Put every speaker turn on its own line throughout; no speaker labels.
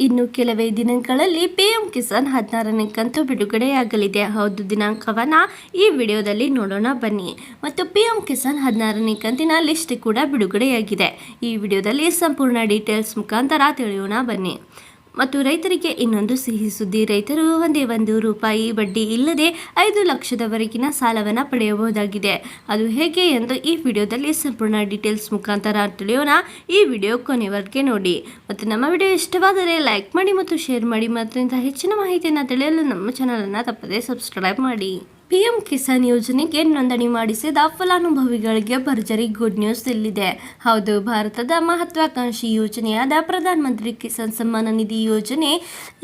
ಇನ್ನು ಕೆಲವೇ ದಿನಗಳಲ್ಲಿ ಪಿಎಂ ಕಿಸಾನ್ ಹದಿನಾರನೇ ಕಂತು ಬಿಡುಗಡೆಯಾಗಲಿದೆ. ಹೌದು, ದಿನಾಂಕವನ್ನ ಈ ವಿಡಿಯೋದಲ್ಲಿ ನೋಡೋಣ ಬನ್ನಿ. ಮತ್ತು ಪಿಎಂ ಕಿಸಾನ್ ಹದಿನಾರನೇ ಕಂತಿನ ಲಿಸ್ಟ್ ಕೂಡ ಬಿಡುಗಡೆಯಾಗಿದೆ. ಈ ವಿಡಿಯೋದಲ್ಲಿ ಸಂಪೂರ್ಣ ಡೀಟೇಲ್ಸ್ ಮುಖಾಂತರ ತಿಳಿಯೋಣ ಬನ್ನಿ. ಮತ್ತು ರೈತರಿಗೆ ಇನ್ನೊಂದು ಸಿಹಿ ಸುದ್ದಿ. ರೈತರು ಒಂದೇ ಒಂದು ರೂಪಾಯಿ ಬಡ್ಡಿ ಇಲ್ಲದೆ ಐದು ಲಕ್ಷದವರೆಗಿನ ಸಾಲವನ್ನು ಪಡೆಯಬಹುದಾಗಿದೆ. ಅದು ಹೇಗೆ ಎಂದು ಈ ವಿಡಿಯೋದಲ್ಲಿ ಸಂಪೂರ್ಣ ಡೀಟೇಲ್ಸ್ ಮುಖಾಂತರ ತಿಳಿಯೋಣ. ಈ ವಿಡಿಯೋ ಕೊನೆವರೆಗೆ ನೋಡಿ. ಮತ್ತು ನಮ್ಮ ವಿಡಿಯೋ ಇಷ್ಟವಾದರೆ ಲೈಕ್ ಮಾಡಿ ಮತ್ತು ಶೇರ್ ಮಾಡಿ. ಮತ್ತು ಇಂಥ ಹೆಚ್ಚಿನ ಮಾಹಿತಿಯನ್ನು ತಿಳಿಯಲು ನಮ್ಮ ಚಾನಲನ್ನು ತಪ್ಪದೇ ಸಬ್ಸ್ಕ್ರೈಬ್ ಮಾಡಿ. ಪಿಎಂ ಕಿಸಾನ್ ಯೋಜನೆಗೆ ನೋಂದಣಿ ಮಾಡಿಸಿದ ಫಲಾನುಭವಿಗಳಿಗೆ ಭರ್ಜರಿ ಗುಡ್ ನ್ಯೂಸ್ ಇಲ್ಲಿದೆ. ಹೌದು, ಭಾರತದ ಮಹತ್ವಾಕಾಂಕ್ಷಿ ಯೋಜನೆಯಾದ ಪ್ರಧಾನಮಂತ್ರಿ ಕಿಸಾನ್ ಸಮ್ಮಾನ ನಿಧಿ ಯೋಜನೆ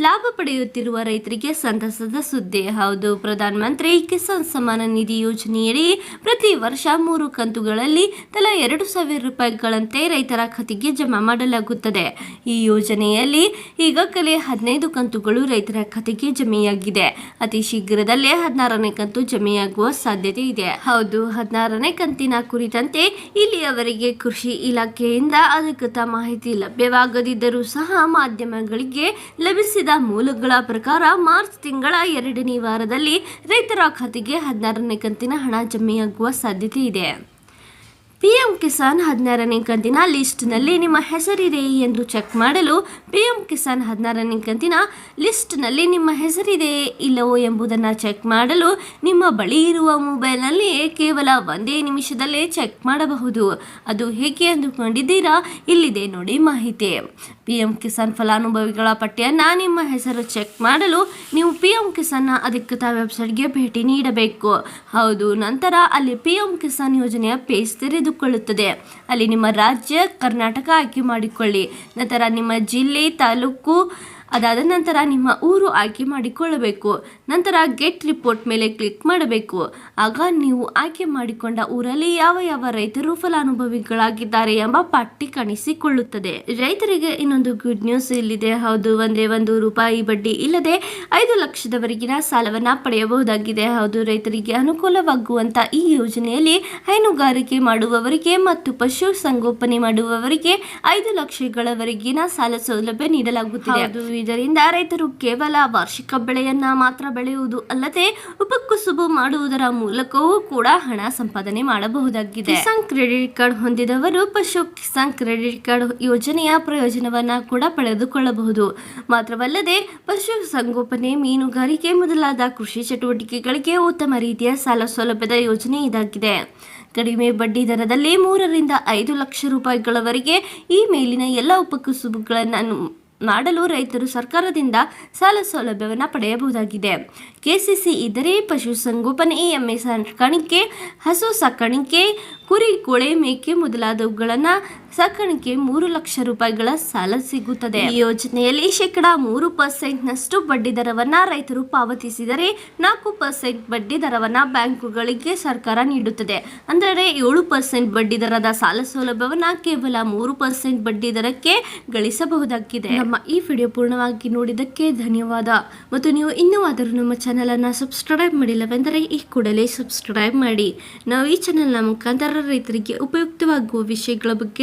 ಲಾಭ ಪಡೆಯುತ್ತಿರುವ ರೈತರಿಗೆ ಸಂತಸದ ಸುದ್ದಿ. ಹೌದು, ಪ್ರಧಾನಮಂತ್ರಿ ಕಿಸಾನ್ ಸಮ್ಮಾನ ನಿಧಿ ಯೋಜನೆಯಡಿ ಪ್ರತಿ ವರ್ಷ ಮೂರು ಕಂತುಗಳಲ್ಲಿ ತಲಾ ಎರಡು ಸಾವಿರ ರೂಪಾಯಿಗಳಂತೆ ರೈತರ ಖಾತೆಗೆ ಜಮಾ ಮಾಡಲಾಗುತ್ತದೆ. ಈ ಯೋಜನೆಯಲ್ಲಿ ಈಗಾಗಲೇ ಹದಿನೈದು ಕಂತುಗಳು ರೈತರ ಖಾತೆಗೆ ಜಮೆಯಾಗಿದೆ. ಅತಿ ಶೀಘ್ರದಲ್ಲೇ ಹದಿನಾರನೇ ಕಂತು ಜಮೆಯಾಗುವ ಸಾಧ್ಯತೆ ಇದೆ. ಹೌದು, ಹದಿನಾರನೇ ಕಂತಿನ ಕುರಿತಂತೆ ಇಲ್ಲಿಯವರೆಗೆ ಕೃಷಿ ಇಲಾಖೆಯಿಂದ ಅಧಿಕೃತ ಮಾಹಿತಿ ಲಭ್ಯವಾಗದಿದ್ದರೂ ಸಹ ಮಾಧ್ಯಮಗಳಿಗೆ ಲಭಿಸಿದ ಮೂಲಗಳ ಪ್ರಕಾರ ಮಾರ್ಚ್ ತಿಂಗಳ ಎರಡನೇ ವಾರದಲ್ಲಿ ರೈತರ ಖಾತೆಗೆ ಹದಿನಾರನೇ ಕಂತಿನ ಹಣ ಜಮೆಯಾಗುವ ಸಾಧ್ಯತೆ ಇದೆ. ಪಿಎಂ ಕಿಸಾನ್ ಹದಿನಾರನೇ ಕಂತಿನ ಲಿಸ್ಟ್ನಲ್ಲಿ ನಿಮ್ಮ ಹೆಸರಿದೆ ಎಂದು ಚೆಕ್ ಮಾಡಲು ಪಿಎಂ ಕಿಸಾನ್ ಹದಿನಾರನೇ ಕಂತಿನ ಲಿಸ್ಟ್ನಲ್ಲಿ ನಿಮ್ಮ ಹೆಸರಿದೆ ಇಲ್ಲವೋ ಎಂಬುದನ್ನು ಚೆಕ್ ಮಾಡಲು ನಿಮ್ಮ ಬಳಿ ಇರುವ ಮೊಬೈಲ್ನಲ್ಲಿಯೇ ಕೇವಲ ಒಂದೇ ನಿಮಿಷದಲ್ಲೇ ಚೆಕ್ ಮಾಡಬಹುದು. ಅದು ಹೇಗೆ ಅಂದುಕೊಂಡಿದ್ದೀರಾ? ಇಲ್ಲಿದೆ ನೋಡಿ ಮಾಹಿತಿ. ಪಿಎಂ ಕಿಸಾನ್ ಫಲಾನುಭವಿಗಳ ಪಟ್ಟಿಯನ್ನು ನಿಮ್ಮ ಹೆಸರು ಚೆಕ್ ಮಾಡಲು ನೀವು ಪಿಎಂ ಕಿಸಾನ್ನ ಅಧಿಕೃತ ವೆಬ್ಸೈಟ್ಗೆ ಭೇಟಿ ನೀಡಬೇಕು. ಹೌದು, ನಂತರ ಅಲ್ಲಿ ಪಿಎಂ ಕಿಸಾನ್ ಯೋಜನೆಯ ಪೇಜ್ ತೆರೆದುಕೊಳ್ಳುತ್ತದೆ ಅಲ್ಲಿ ನಿಮ್ಮ ರಾಜ್ಯ ಕರ್ನಾಟಕ ಆಯ್ಕೆ ಮಾಡಿಕೊಳ್ಳಿ. ನಂತರ ನಿಮ್ಮ ಜಿಲ್ಲೆ ತಾಲೂಕು ಅದಾದ ನಂತರ ನಿಮ್ಮ ಊರು ಆಯ್ಕೆ ಮಾಡಿಕೊಳ್ಳಬೇಕು. ನಂತರ ಗೆಟ್ ರಿಪೋರ್ಟ್ ಮೇಲೆ ಕ್ಲಿಕ್ ಮಾಡಬೇಕು. ಆಗ ನೀವು ಆಯ್ಕೆ ಮಾಡಿಕೊಂಡ ಊರಲ್ಲಿ ಯಾವ ಯಾವ ರೈತರು ಫಲಾನುಭವಿಗಳಾಗಿದ್ದಾರೆ ಎಂಬ ಪಟ್ಟಿ ಕಾಣಿಸಿಕೊಳ್ಳುತ್ತದೆ. ರೈತರಿಗೆ ಇನ್ನೊಂದು ಗುಡ್ ನ್ಯೂಸ್ ಇಲ್ಲಿದೆ. ಹೌದು, ಒಂದೇ ಒಂದು ರೂಪಾಯಿ ಬಡ್ಡಿ ಇಲ್ಲದೆ ಐದು ಲಕ್ಷದವರೆಗಿನ ಸಾಲವನ್ನ ಪಡೆಯಬಹುದಾಗಿದೆ. ಹೌದು, ರೈತರಿಗೆ ಅನುಕೂಲವಾಗುವಂತ ಈ ಯೋಜನೆಯಲ್ಲಿ ಹೈನುಗಾರಿಕೆ ಮಾಡುವವರಿಗೆ ಮತ್ತು ಪಶು ಸಂಗೋಪನೆ ಮಾಡುವವರಿಗೆ ಐದು ಲಕ್ಷಗಳವರೆಗಿನ ಸಾಲ ಸೌಲಭ್ಯ ನೀಡಲಾಗುತ್ತಿದೆ. ಇದರಿಂದ ರೈತರು ಕೇವಲ ವಾರ್ಷಿಕ ಬೆಳೆಯನ್ನ ಮಾತ್ರ ಬೆಳೆಯುವುದು ಅಲ್ಲದೆ ಉಪಕುಸುಬು ಮಾಡುವುದರ ಮೂಲಕವೂ ಕೂಡ ಹಣ ಸಂಪಾದನೆ ಮಾಡಬಹುದಾಗಿದೆ. ಕಿಸಾನ್ ಕ್ರೆಡಿಟ್ ಕಾರ್ಡ್ ಹೊಂದಿದವರು ಪಶು ಕಿಸಾನ್ ಕ್ರೆಡಿಟ್ ಕಾರ್ಡ್ ಯೋಜನೆಯ ಪ್ರಯೋಜನವನ್ನ ಕೂಡ ಪಡೆದುಕೊಳ್ಳಬಹುದು. ಮಾತ್ರವಲ್ಲದೆ ಪಶು ಸಂಗೋಪನೆ, ಮೀನುಗಾರಿಕೆ ಮೊದಲಾದ ಕೃಷಿ ಚಟುವಟಿಕೆಗಳಿಗೆ ಉತ್ತಮ ರೀತಿಯ ಸಾಲ ಸೌಲಭ್ಯದ ಯೋಜನೆ ಇದಾಗಿದೆ. ಕಡಿಮೆ ಬಡ್ಡಿ ದರದಲ್ಲಿ ಮೂರರಿಂದ ಐದು ಲಕ್ಷ ರೂಪಾಯಿಗಳವರೆಗೆ ಈ ಮೇಲಿನ ಎಲ್ಲ ಉಪಕುಸುಬುಗಳನ್ನು ಮಾಡಲು ರೈತರು ಸರ್ಕಾರದಿಂದ ಸಾಲ ಸೌಲಭ್ಯವನ್ನು ಪಡೆಯಬಹುದಾಗಿದೆ. ಕೆಸಿಸಿ ಇದ್ದರೆ ಪಶುಸಂಗೋಪನೆ ಎಮ್ಮೆ ಸಾಕಾಣಿಕೆ ಹಸು ಸಾಕಾಣಿಕೆ, ಕುರಿ ಕೋಳಿ ಮೇಕೆ ಮೊದಲಾದವುಗಳನ್ನು ಸಾಕಾಣಿಕೆ ಮೂರು ಲಕ್ಷ ರೂಪಾಯಿಗಳ ಸಾಲ ಸಿಗುತ್ತದೆ. ಈ ಯೋಜನೆಯಲ್ಲಿ ಶೇಕಡ ಮೂರು ಪರ್ಸೆಂಟ್ನಷ್ಟು ಬಡ್ಡಿ ದರವನ್ನ ರೈತರು ಪಾವತಿಸಿದರೆ ನಾಲ್ಕು ಪರ್ಸೆಂಟ್ ಬಡ್ಡಿ ದರವನ್ನ ಬ್ಯಾಂಕುಗಳಿಗೆ ಸರ್ಕಾರ ನೀಡುತ್ತದೆ. ಅಂದರೆ ಏಳು ಪರ್ಸೆಂಟ್ ಬಡ್ಡಿ ದರದ ಸಾಲ ಸೌಲಭ್ಯವನ್ನ ಕೇವಲ ಮೂರು ಪರ್ಸೆಂಟ್ ಬಡ್ಡಿ ದರಕ್ಕೆ ಗಳಿಸಬಹುದಾಗಿದೆ. ನಮ್ಮ ಈ ವಿಡಿಯೋ ಪೂರ್ಣವಾಗಿ ನೋಡಿದ್ದಕ್ಕೆ ಧನ್ಯವಾದ. ಮತ್ತು ನೀವು ಇನ್ನೂ ಆದರೂ ನಮ್ಮ ಚಾನಲನ್ನು ಸಬ್ಸ್ಕ್ರೈಬ್ ಮಾಡಿಲ್ಲವೆಂದರೆ ಈ ಕೂಡಲೇ ಸಬ್ಸ್ಕ್ರೈಬ್ ಮಾಡಿ. ನಾವು ಈ ಚಾನೆಲ್ನ ಮುಖಾಂತರ ರೈತರಿಗೆ ಉಪಯುಕ್ತವಾಗುವ ವಿಷಯಗಳ ಬಗ್ಗೆ